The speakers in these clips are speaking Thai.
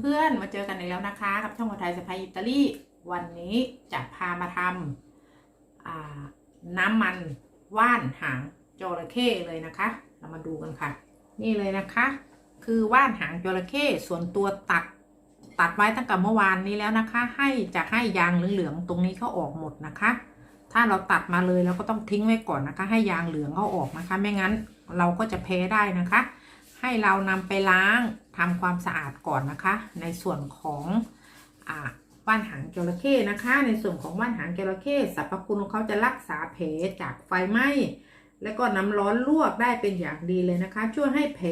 เพื่อนๆ มาเจอกันอีกแล้วนะคะกับช่องคนไทยสะพายอิตาลีวันนี้จะพามาทำน้ำมันว่านหางจระเข้เลยนะคะ เรามาดูกันค่ะ นี่เลยนะคะ คือว่านหางจระเข้ส่วนตัวตัดตัดไว้ตั้งแต่เมื่อวานนี้แล้วนะคะ ให้จะให้ยางเหลืองๆตรงนี้เขาออกหมดนะคะ ถ้าเราตัดมาเลยเราก็ต้องทิ้งไว้ก่อนนะคะ ให้ยางเหลืองเขาออกนะคะ ไม่งั้นเราก็จะแพ้ได้นะคะ ให้เรานำไปล้างทำความสะอาดก่อนนะคะ ในส่วนของอว่านหางจระเข้นะคะ ในส่วนของว่านหางจระเข้สรรพคุณของเขาจะรักษาแผลจากไฟไหม้และก็น้ำร้อนลวกได้เป็นอย่างดีเลยนะคะ ช่วยให้แผล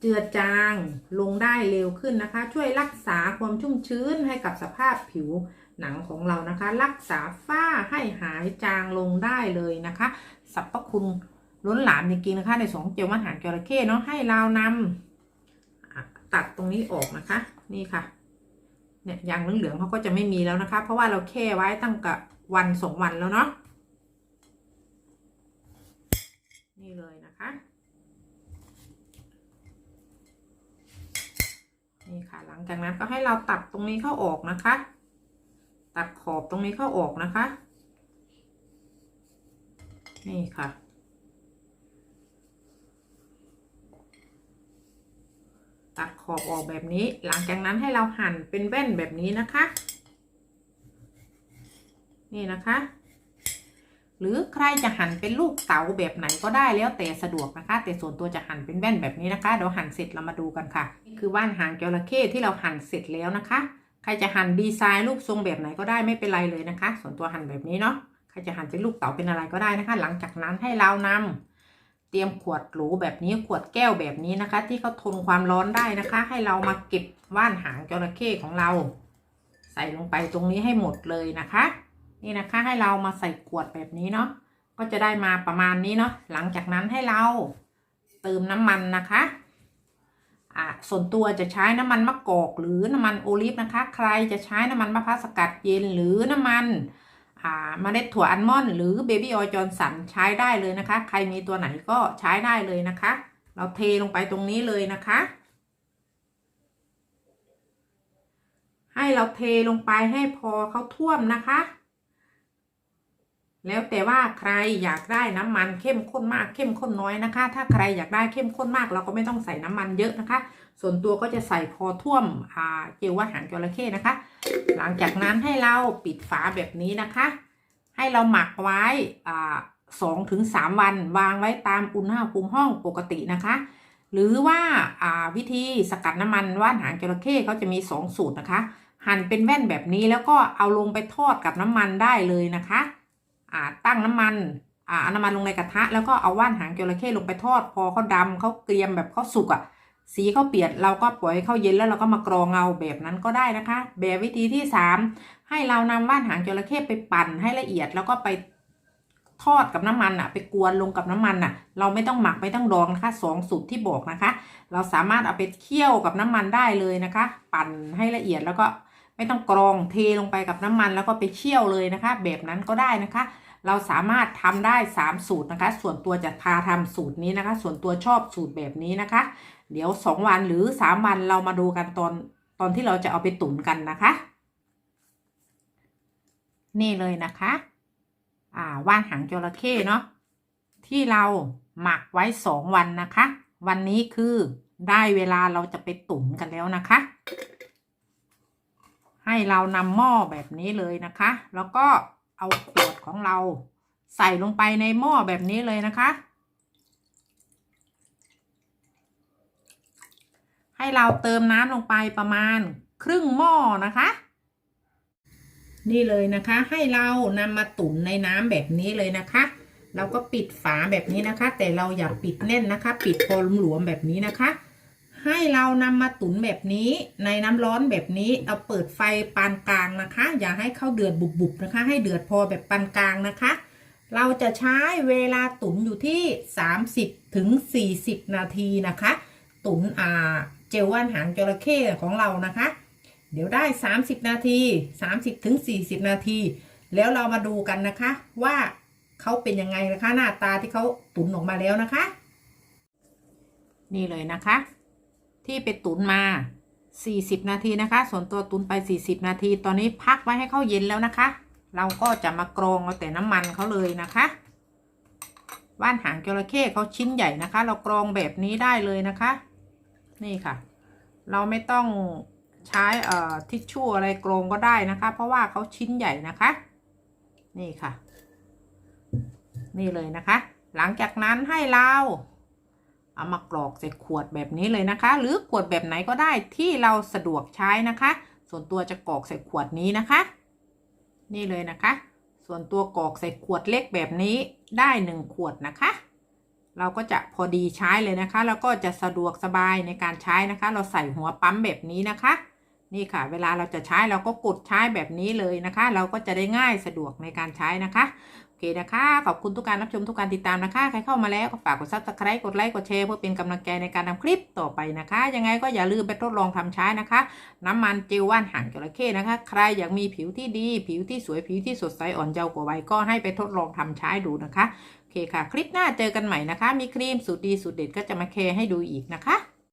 เจือจางลงได้เร็วขึ้นนะคะ ช่วยรักษาความชุ่มชื้นให้กับสภาพผิวหนังของเรานะคะ รักษาฝ้าให้หายจางลงได้เลยนะคะสรรพคุณ ล้นหลามจริงๆนะคะ ในสองเจียวมันหางจระเข้เนาะให้เรานำอะตัดตรงนี้ออกนะคะ นี่ค่ะ เนี่ยยางเหลืองๆเขาก็จะไม่มีแล้วนะคะ เพราะว่าเราแค่ไว้ตั้งกับวันสองวันแล้วเนาะนี่เลยนะคะ นี่ค่ะหลังจากนั้นก็ให้เราตัดตรงนี้เข้าออกนะคะ ตัดขอบตรงนี้เข้าออกนะคะ นี่ค่ะ ตัดขอบออกแบบนี้ หลังจากนั้นให้เราหั่นเป็นแว่นแบบนี้นะคะ นี่นะคะ หรือใครจะหั่นเป็นลูกเต๋าแบบไหนก็ได้แล้วแต่สะดวกนะคะ แต่ส่วนตัวจะหั่นเป็นแว่นแบบนี้นะคะเดี๋ยวหั่นเสร็จเรามาดูกันค่ะนี่คือว่านหางจระเข้ที่เราหั่นเสร็จแล้วนะคะ ใครจะหั่นดีไซน์รูปทรงแบบไหนก็ได้ไม่เป็นไรเลยนะคะ ส่วนตัวหั่นแบบนี้เนาะใครจะหั่นเป็นลูกเต๋าเป็นอะไรก็ได้นะคะ หลังจากนั้นให้เรานำ เตรียมขวดหรูแบบนี้ขวดแก้วแบบนี้นะคะ ที่เขาทนความร้อนได้นะคะ ให้เรามาเก็บว่านหางจระเข้ของเรา ใส่ลงไปตรงนี้ให้หมดเลยนะคะ นี่นะคะให้เรามาใส่ขวดแบบนี้เนาะก็จะได้มาประมาณนี้เนาะหลังจากนั้นให้เราเติมน้ำมันนะคะอ่าส่วนตัวจะใช้น้ำมันมะกอกหรือน้ำมันโอลิฟนะคะ ใครจะใช้น้ำมันมะพร้าวสกัดเย็นหรือน้ำมัน เมล็ดถั่วอัลมอนด์หรือเบบี้ออยจอร์สันใช้ได้เลยนะคะ ใครมีตัวไหนก็ใช้ได้เลยนะคะ เราเทลงไปตรงนี้เลยนะคะ ให้เราเทลงไปให้พอเขาท่วมนะคะ แล้วแต่ว่าใครอยากได้น้ำมันเข้มข้นมากเข้มข้นน้อยนะคะ ถ้าใครอยากได้เข้มข้นมากเราก็ไม่ต้องใส่น้ำมันเยอะนะคะ ส่วนตัวก็จะใส่พอท่วมเจลว่าหางจระเข้นะคะ หลังจากนั้นให้เราปิดฝาแบบนี้นะคะ ให้เราหมักไว้สองถึงสามวันวางไว้ตามอุณหภูมิห้องปกตินะคะ หรือว่าวิธีสกัดน้ำมันว่านหางจระเข้เขาจะมีสองสูตรนะคะ หั่นเป็นแว่นแบบนี้แล้วก็เอาลงไปทอดกับน้ำมันได้เลยนะคะ อ่าตั้งน้ำมันอ่าเอาน้ำมันลงในกระทะ แล้วก็เอาว่านหางจระเข้ลงไปทอด พอเขาดำเขาเกรียมแบบเขาสุกอะ่ะ สีเขาเปลี่ยนเราก็ปล่อยให้เขาเย็นแล้วเราก็มากรองเงาแบบนั้นก็ได้นะคะ แบบวิธีที่สามให้เรานำว่านหางจระเข้ไปปั่นให้ละเอียดแล้วก็ไปทอดกับน้ำมันอะไปกวนลงกับน้ำมันอะเราไม่ต้องหมักไม่ต้องดองนะคะสองสูตรที่บอกนะคะ เราสามารถเอาไปเคี่ยวกับน้ำมันได้เลยนะคะ ปั่นให้ละเอียดแล้วก็ ไม่ต้องกรองเทลงไปกับน้ำมันแล้วก็ไปเคี่ยวเลยนะคะ แบบนั้นก็ได้นะคะ เราสามารถทำได้ 3 สูตรนะคะ ส่วนตัวจะพาทำสูตรนี้นะคะ ส่วนตัวชอบสูตรแบบนี้นะคะ เดี๋ยว 2 วันหรือ 3 วันเรามาดูกันตอนตอนที่เราจะเอาไปตุ๋นกันนะคะ นี่เลยนะคะ อ่าว่านหางจระเข้เนาะที่เราหมักไว้ 2 วันนะคะ วันนี้คือได้เวลาเราจะไปตุ๋นกันแล้วนะคะ ให้เรานำหม้อแบบนี้เลยนะคะ แล้วก็เอาขวดของเราใส่ลงไปในหม้อแบบนี้เลยนะคะ ให้เราเติมน้ำลงไปประมาณครึ่งหม้อนะคะ นี่เลยนะคะ ให้เรานำมาตุ๋นในน้ำแบบนี้เลยนะคะ เราก็ปิดฝาแบบนี้นะคะ แต่เราอย่าปิดแน่นนะคะ ปิดพอหลวมๆแบบนี้นะคะ ให้เรานำมาตุ๋นแบบนี้ในน้ำร้อนแบบนี้เอาเปิดไฟปานกลางนะคะ อย่าให้เข้าเดือดบุบๆนะคะ ให้เดือดพอแบบปานกลางนะคะ เราจะใช้เวลาตุ๋นอยู่ที่ 30ถึง40 นาทีนะคะ ตุ๋นอ่าเจลว่านหางจระเข้ของเรานะคะ เดี๋ยวได้ 30 นาที 30ถึง40 นาที แล้วเรามาดูกันนะคะว่าเขาเป็นยังไงนะคะ หน้าตาที่เขาตุ๋นออกมาแล้วนะคะ นี่เลยนะคะ ที่ไปตุนมา 40 นาทีนะคะ ส่วนตัวตุนไป 40 นาที ตอนนี้พักไว้ให้เขาเย็นแล้วนะคะ เราก็จะมากรองเอาแต่น้ำมันเขาเลยนะคะว่านหางจระเข้เขาชิ้นใหญ่นะคะ เรากรองแบบนี้ได้เลยนะคะ นี่ค่ะ เราไม่ต้องใช้เอ่อทิชชู่อะไรกรองก็ได้นะคะ เพราะว่าเขาชิ้นใหญ่นะคะ นี่ค่ะ นี่เลยนะคะ หลังจากนั้นให้เรา เอามากรอกใส่ขวดแบบนี้เลยนะคะ หรือขวดแบบไหนก็ได้ที่เราสะดวกใช้นะคะ ส่วนตัวจะกรอกใส่ขวดนี้นะคะ นี่เลยนะคะ ส่วนตัวกรอกใส่ขวดเล็กแบบนี้ได้หนึ่งขวดนะคะ เราก็จะพอดีใช้เลยนะคะ แล้วก็จะสะดวกสบายในการใช้นะคะ เราใส่หัวปั๊มแบบนี้นะคะ นี่ค่ะ เวลาเราจะใช้เราก็กดใช้แบบนี้เลยนะคะ เราก็จะได้ง่ายสะดวกในการใช้นะคะโอเคนะคะ ขอบคุณทุกการรับชมทุกการติดตามนะคะ ใครเข้ามาแล้วก็ฝากกดซับสไครต์กดไลค์กดแชร์เพื่อเป็นกำลังใจในการทำคลิปต่อไปนะคะ ยังไงก็อย่าลืมไปทดลองทำใช้นะคะ น้ำมันเจลว่านหางจระเข้นะคะ ใครอยากมีผิวที่ดี ผิวที่สวยผิวที่สดใสอ่อนเยาว์กว่าวัยก็ให้ไปทดลองทำใช้ดูนะคะโอเคค่ะ คลิปหน้าเจอกันใหม่นะคะ มีครีมสูตรดีสูตรเด็ดก็จะมาแชร์ให้ดูอีกนะคะ